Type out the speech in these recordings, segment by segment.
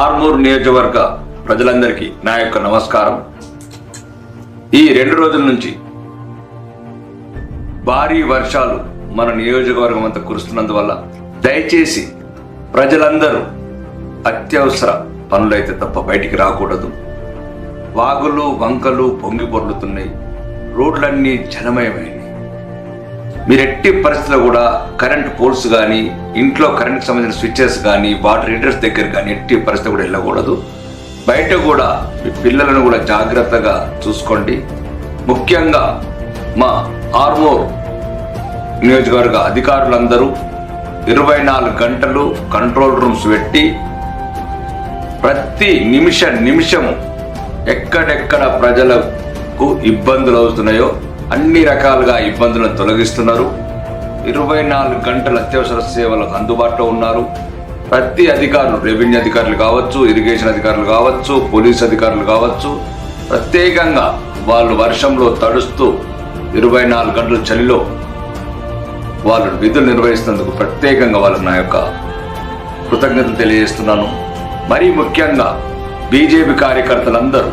ఆర్మూర్ నియోజకవర్గ ప్రజలందరికీ నా యొక్క నమస్కారం. ఈ రెండు రోజుల నుంచి భారీ వర్షాలు మన నియోజకవర్గం అంతా కురుస్తున్నందువల్ల దయచేసి ప్రజలందరూ అత్యవసర పనులైతే తప్ప బయటికి రాకూడదు. వాగులు వంకలు పొంగి పొర్లుతున్నాయి. రోడ్లన్నీ జనమయమైనవి మీరు ఎట్టి పరిస్థితుల్లో కూడా కరెంట్ పోల్స్ కానీ ఇంట్లో కరెంట్కి సంబంధించిన స్విచ్చెస్ కానీ వాటర్ హీటర్స్ దగ్గర కానీ ఎట్టి పరిస్థితి కూడా వెళ్ళకూడదు. బయట కూడా మీ పిల్లలను కూడా జాగ్రత్తగా చూసుకోండి. ముఖ్యంగా మా ఆర్మోర్ నియోజకవర్గ అధికారులందరూ ఇరవై నాలుగు గంటలు కంట్రోల్ రూమ్స్ పెట్టి ప్రతి నిమిష నిమిషము ఎక్కడెక్కడ ప్రజలకు ఇబ్బందులు అవుతున్నాయో అన్ని రకాలుగా ఇబ్బందులను తొలగిస్తున్నారు. ఇరవై నాలుగు గంటల అత్యవసర సేవలకు అందుబాటులో ఉన్నారు. ప్రతి అధికారులు రెవెన్యూ అధికారులు కావచ్చు ఇరిగేషన్ అధికారులు కావచ్చు పోలీస్ అధికారులు కావచ్చు ప్రత్యేకంగా వాళ్ళు వర్షంలో తడుస్తూ ఇరవై నాలుగు గంటల చలిలో వాళ్ళు విధులు నిర్వహిస్తున్నందుకు ప్రత్యేకంగా వాళ్ళకు నా యొక్క కృతజ్ఞతలు తెలియజేస్తున్నాను. మరీ ముఖ్యంగా బీజేపీ కార్యకర్తలందరూ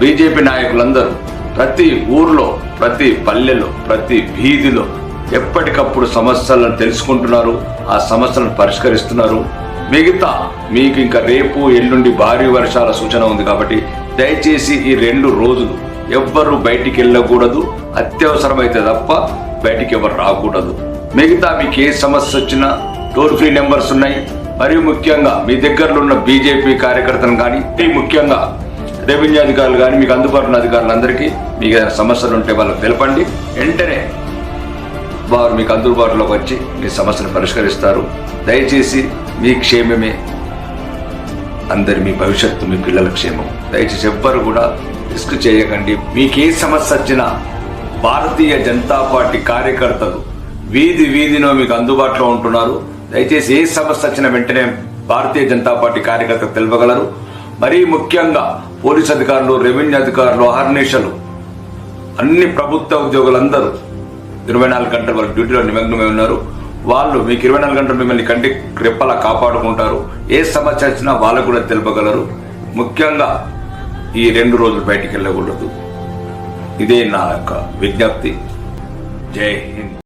బీజేపీ నాయకులందరూ ప్రతి ఊర్లో ప్రతి పల్లెలో ప్రతి వీధిలో ఎప్పటికప్పుడు సమస్యలను తెలుసుకుంటున్నారు ఆ సమస్యలను పరిష్కరిస్తున్నారు. మిగతా మీకు ఇంకా రేపు ఎల్లుండి భారీ వర్షాల సూచన ఉంది కాబట్టి దయచేసి ఈ రెండు రోజులు ఎవ్వరూ బయటికి వెళ్ళకూడదు. అత్యవసరమైతే తప్ప బయటికి ఎవరు రాకూడదు. మిగతా మీకు ఏ సమస్య వచ్చినా టోల్ ఫ్రీ నెంబర్స్ ఉన్నాయి. మరియు ముఖ్యంగా మీ దగ్గరలో ఉన్న బీజేపీ కార్యకర్తలను కానీ ముఖ్యంగా రెవెన్యూ అధికారులు కానీ మీకు అందుబాటులో ఉన్న అధికారులందరికీ మీకు ఏదైనా సమస్యలు ఉంటే వాళ్ళకి తెలపండి. వెంటనే వారు మీకు అందుబాటులోకి వచ్చి మీ సమస్యను పరిష్కరిస్తారు. దయచేసి మీ క్షేమమే అందరి మీ భవిష్యత్తు మీ పిల్లల క్షేమం. దయచేసి ఎవ్వరు కూడా రిస్క్ చేయకండి. మీకు ఏ సమస్య వచ్చినా భారతీయ జనతా పార్టీ కార్యకర్తలు వీధి వీధిలో మీకు అందుబాటులో ఉంటున్నారు. దయచేసి ఏ సమస్య వచ్చినా వెంటనే భారతీయ జనతా పార్టీ కార్యకర్తలు తెలపగలరు. మరీ ముఖ్యంగా పోలీస్ అధికారులు రెవెన్యూ అధికారులు ఆర్నేషలు అన్ని ప్రభుత్వ ఉద్యోగులందరూ ఇరవై నాలుగు గంటల వరకు డ్యూటీలో నిమగ్నమై ఉన్నారు. వాళ్ళు మీకు ఇరవై నాలుగు గంటలు మిమ్మల్ని కంటి రెప్పలా కాపాడుకుంటారు. ఏ సమస్య వచ్చినా వాళ్ళకు కూడా తెలుపగలరు. ముఖ్యంగా ఈ రెండు రోజులు బయటికి వెళ్ళకూడదు. ఇదే నా యొక్క విజ్ఞప్తి. జై హింద్.